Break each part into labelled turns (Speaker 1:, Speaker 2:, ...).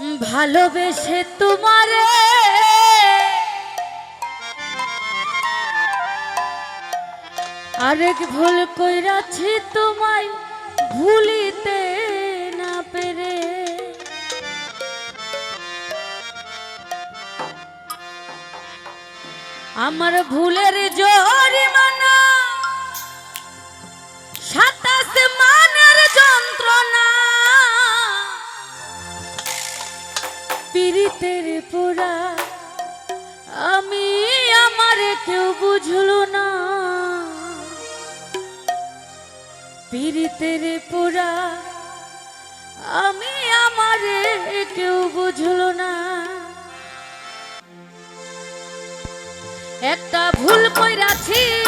Speaker 1: ভালোবেসে তোমারে। আরেক ভুল কইরাছি তোমায় ভুলিতে না পেরে। আমার ভুলের জরিমা পীড়িতের পোড়া। আমি আমার কেউ বুঝল না। পীড়িতের পোড়া। আমি আমার কেউ বুঝল না। একটা ভুল কইরাছি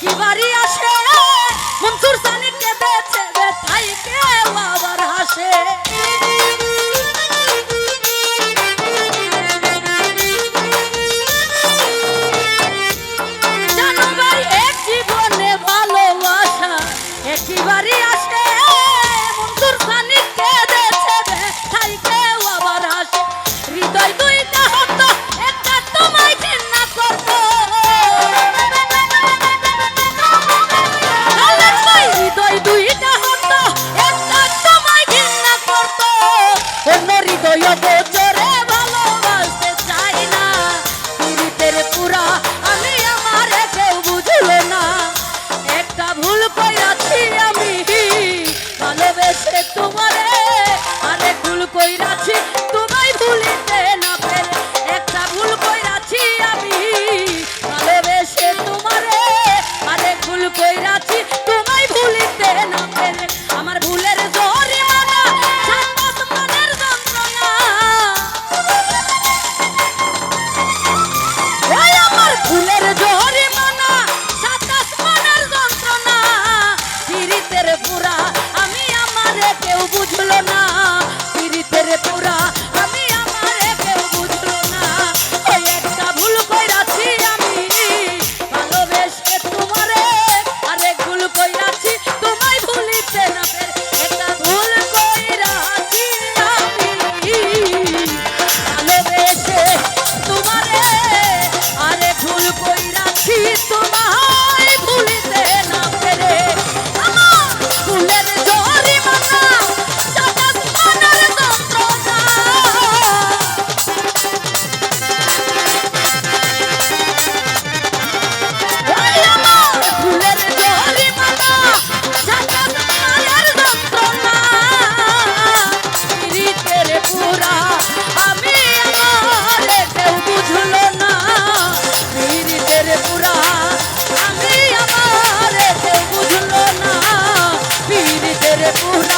Speaker 1: একেবারই আসে